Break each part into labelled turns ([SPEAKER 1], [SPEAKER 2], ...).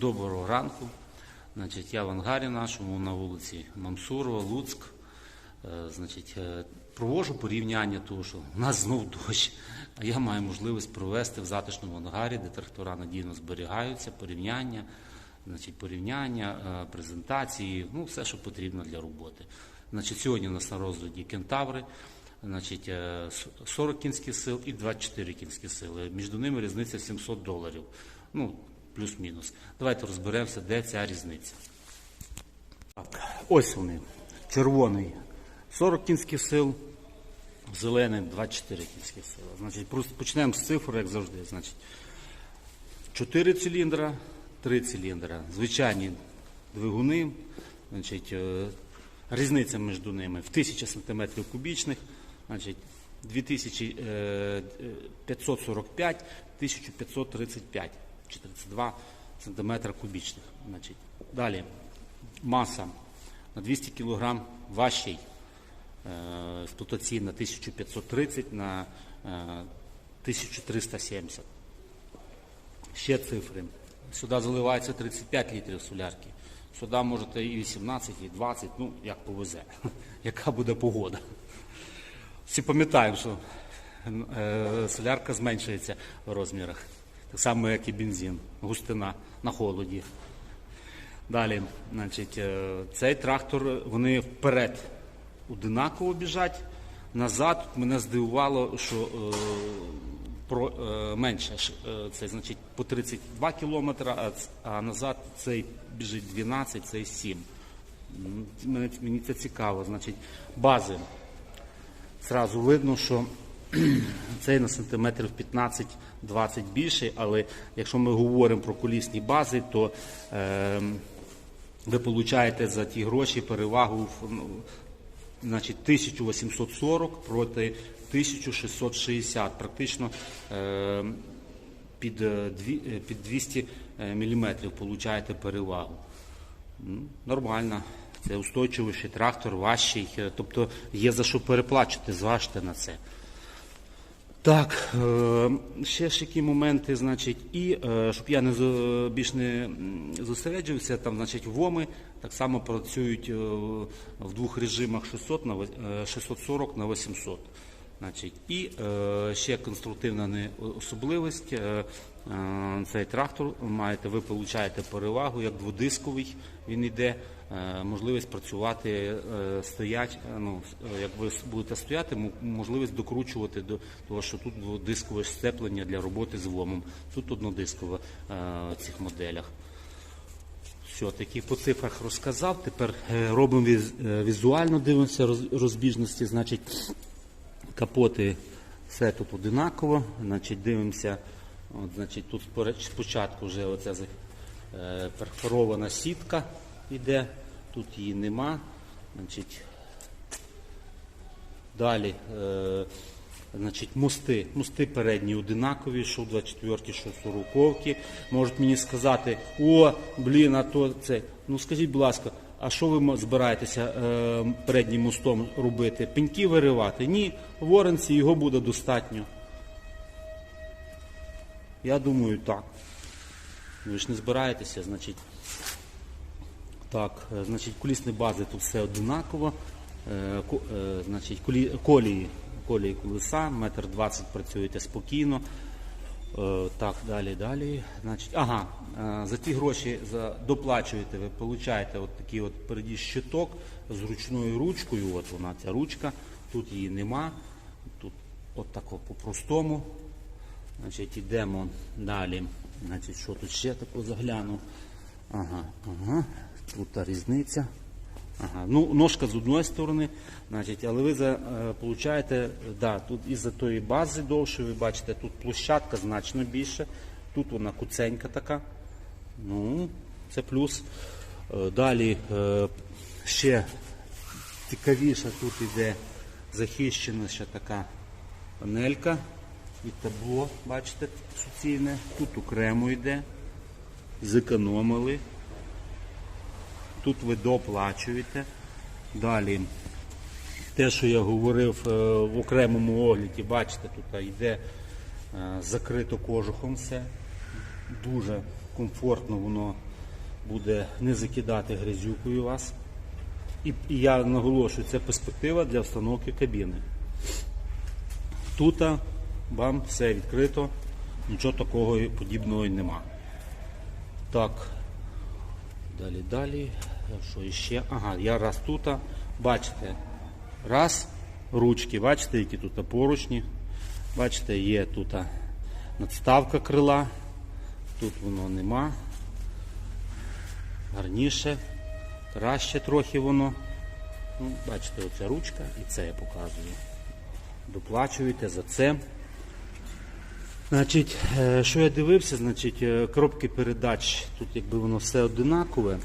[SPEAKER 1] Доброго ранку. Значить, я в ангарі нашому на вулиці Мамсурова, Луцьк. Е, Значить, е, провожу порівняння того, що у нас знов дощ, а я маю можливість провести в затишному ангарі, де трактора надійно зберігаються, порівняння, значить, порівняння, е, презентації, ну, все, що потрібно для роботи. Значить, сьогодні у нас на розгляді кентаври. Значить, е, 40 кінських сил і 24 кінські сили. Між ними різниця 700 доларів. Ну, плюс-мінус. Давайте розберемося, де ця різниця. Так, ось вони. Червоний 40 кінських сил, зелений 24 кінських сили. Значить, почнемо з цифр, як завжди. Значить, 4 циліндра, 3 циліндра. Звичайні двигуни. Значить, е, різниця між ними в 1000 см кубічних. Значить, 2545, 1535 чи 32 см кубічних. Далі маса на 200 кг важчий. Експлуатаційна 1530 на е, 1370. Ще цифри. Сюди заливається 35 літрів солярки. Сюди можете і 18, і 20, ну як повезе, яка буде погода. Всі пам'ятаємо, що е, солярка зменшується в розмірах. Так само, як і бензин, густина на холоді. Далі, значить, е, цей трактор, вони вперед одинаково біжать, назад мене здивувало, що е, про, е, менше. е, Це значить по 32 кілометри, а, а назад цей біжить 12, цей 7. М, Мене, мені це цікаво. Значить, бази. Зразу видно, що цей на сантиметрів 15-20 більший, але якщо ми говоримо про колісні бази, то е, ви получаєте за ті гроші перевагу ну, значить, 1840 проти 1660, практично е, під, е, е, під 200 мм получаєте перевагу. Нормально. Це устойчивіший трактор, важчий, е, тобто є за що переплачувати, зважте на це. Так, е, ще ж які моменти, значить, і е, щоб я не більш не м, зосереджувався, там, значить, ВОМи так само працюють е, в двох режимах 600 на, вось- е, 640 на 800. Значить, і е, ще конструктивна особливість. Е, е, цей трактор маєте, ви получаєте перевагу як дводисковий, він йде. е, Можливість працювати е, стоять, е, ну, е, як ви будете стояти, можливість докручувати до того, що тут дводискове сцеплення для роботи з ломом. Тут однодискове е, в цих моделях. Все, таки по цифрах розказав. Тепер е, робимо віз- візуально, дивимося роз- розбіжності. Значить, капоти все тут одинаково. Значить, дивимося, от, значить, тут спочатку вже оця е, перфорована сітка йде, тут її нема. Значить, Далі, е, значить, мости. Мости передні одинакові, що в 24 що в 40 Можуть мені сказати, о, блін, а то це. Ну скажіть, будь ласка, а що ви збираєтеся е, переднім мостом робити? Пеньки виривати? Ні, в Оренці його буде достатньо. Я думаю, так. Ви ж не збираєтеся, значить. Так, е, значить, колісні бази тут все одинаково. Е, Значить, колі- колії, колії колеса, метр двадцять працюєте спокійно. Так, далі, далі. Значить, ага, за ті гроші доплачуєте, ви получаєте от такий от переді щиток з ручною ручкою. От вона ця ручка, тут її нема. Тут от тако по-простому. Значить, йдемо далі. Значить, що тут ще тако загляну? Ага, ага. Тут та різниця. Ага. Ну, ножка з одної сторони, значить, але ви за, е, получаєте, да, тут із-за тої бази довше, ви бачите, тут площадка значно більше, тут вона куценька така. Ну, це плюс. Е, Далі е, ще цікавіше, тут іде захищена ще така панелька і табло, бачите, суцільне. Тут окремо йде, зекономили. Тут ви доплачуєте. Далі, те, що я говорив е, в окремому огляді, бачите, тут йде закрито кожухом все. Дуже комфортно воно буде не закидати грязюкою вас. І, я наголошую, це перспектива для встановки кабіни. Тут вам все відкрито, нічого такого подібного нема. Так, далі, далі. Що іще? Ага, я раз тут, бачите, раз, ручки, бачите, які тут поручні. Бачите, є тут надставка крила, тут воно нема. Гарніше, краще трохи воно. Ну, бачите, оця ручка і це я показую. Доплачуєте за це. Значить, е, що я дивився, значить, е, коробки передач, тут якби воно все одинакове.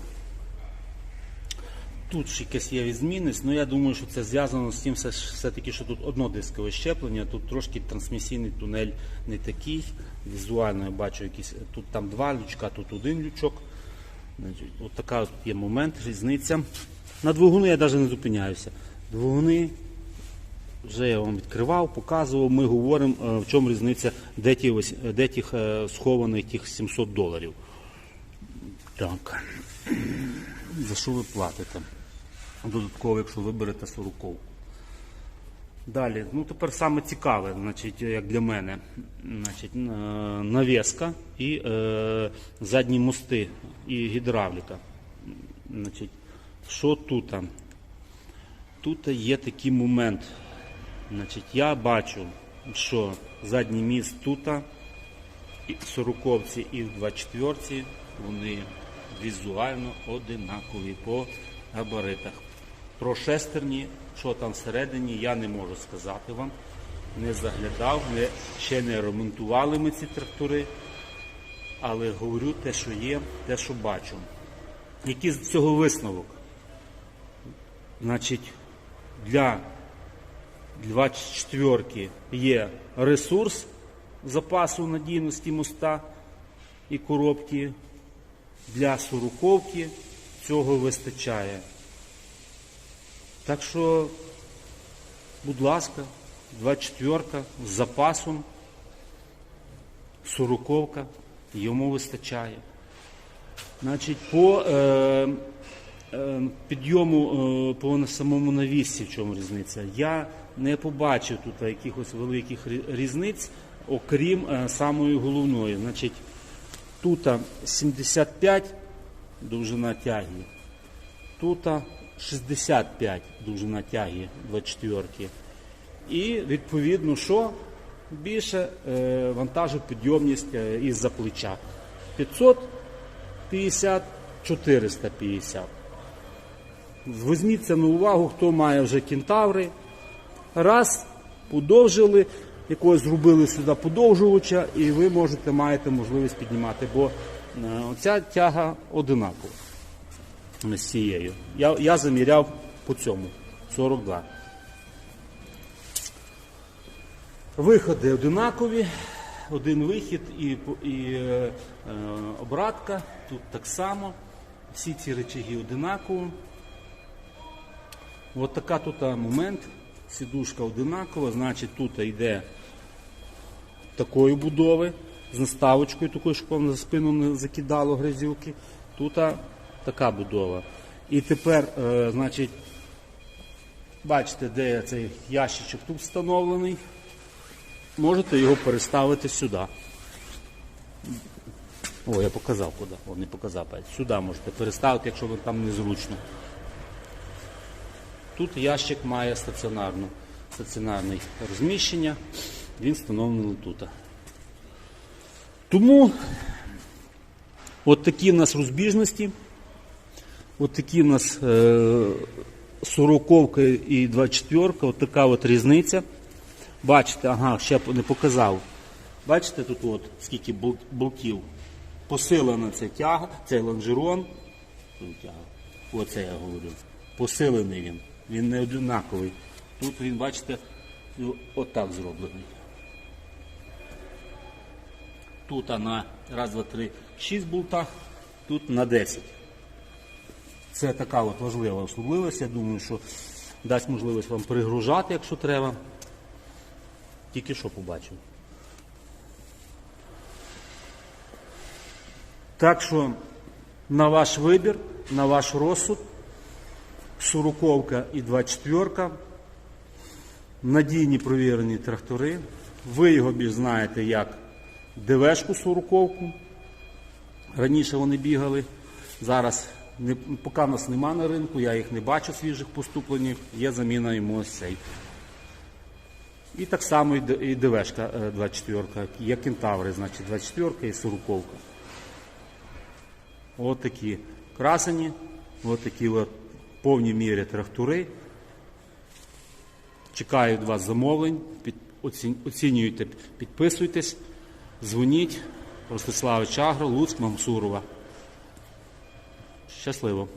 [SPEAKER 1] Тут ж якась є відмінність, але я думаю, що це зв'язано з тим, все- все-таки, що тут одно дискове щеплення, тут трошки трансмісійний тунель не такий. Візуально я бачу якісь, тут там два лючка, тут один лючок. От така от є момент, різниця. На двигуни я навіть не зупиняюся. Двигуни вже я вам відкривав, показував. Ми говоримо, е, в чому різниця, де, ті, де тих е, схованих тих 700 доларів. Так. За що ви платите? Додатково, якщо виберете 40. Далі, ну тепер саме цікаве, значить, як для мене, значить, е, навіска і е, задні мости і гідравліка. Значить, що тут? Тут є такий момент. Значить, я бачу, що задній міст тут, і в 40 і в 24 вони візуально одинакові по габаритах. Про шестерні, що там всередині, я не можу сказати вам. Не заглядав, не, ще не ремонтували ми ці трактори, але говорю те, що є, те, що бачу. Який з цього висновок? Значить, для 24 є ресурс запасу надійності моста і коробки. Для 40 цього вистачає. Так що, будь ласка, 24 з запасом, 40 йому вистачає. Значить, по е, е, підйому е, по самому навісці, в чому різниця, я не побачив тут якихось великих різниць, окрім е, самої головної. Значить, тут 75 довжина тяги, тут 65 довжина тяги 24. І відповідно, що більше е, вантажопідйомність е, із-за плеча. 550, 450. Візьміть це на увагу, хто має вже кентаври. Раз, подовжили, якогось зробили сюди подовжувача, і ви можете маєте можливість піднімати, бо е, оця тяга одинакова з цією. Я, я заміряв по цьому 42. Виходи одинакові, один вихід і, і е, обратка. Тут так само. Всі ці речаги одинакові. От така тут момент. Сідушка одинакова, значить тут йде такої будови з наставочкою, такою, щоб вам за спину не закидало грязюки. Тут така будова. І тепер, е, значить, бачите, де цей ящичок тут встановлений. Можете його переставити сюди. О, я показав куди. О, не показав. Сюди можете переставити, якщо вам там незручно. Тут ящик має стаціонарну, стаціонарне розміщення, він встановлений тут. Тому от такі в нас розбіжності, от такі в нас е, 40 і 24, от така от різниця. Бачите, ага, ще не показав. Бачите тут от скільки бол- болтів. Посилена ця тяга, цей лонжерон. Оце я говорю. Посилений він. Він не однаковий. Тут він, бачите, ну, отак зроблений. Тут на раз, два, три, шість болтах, тут на 10. Це така от важлива особливість. Я думаю, що дасть можливість вам перегружати, якщо треба. Тільки що побачив. Так що на ваш вибір, на ваш розсуд, Суруковка і 24 надійні провірені трактори. Ви його більш знаєте як ДВшку Суруковку. Раніше вони бігали. Зараз не, поки нас нема на ринку, я їх не бачу свіжих поступленнів, є заміна йому ось цей. І так само і ДВшка е, 24, є кентаври, значить 24 і Суруковка. От такі красені, от такі от повній мірі трактори. Чекаю від вас замовлень, під, оцін- оцінюйте, підписуйтесь, дзвоніть. Ростиславич Агро, Луцьк, Мамсурова. Щасливо!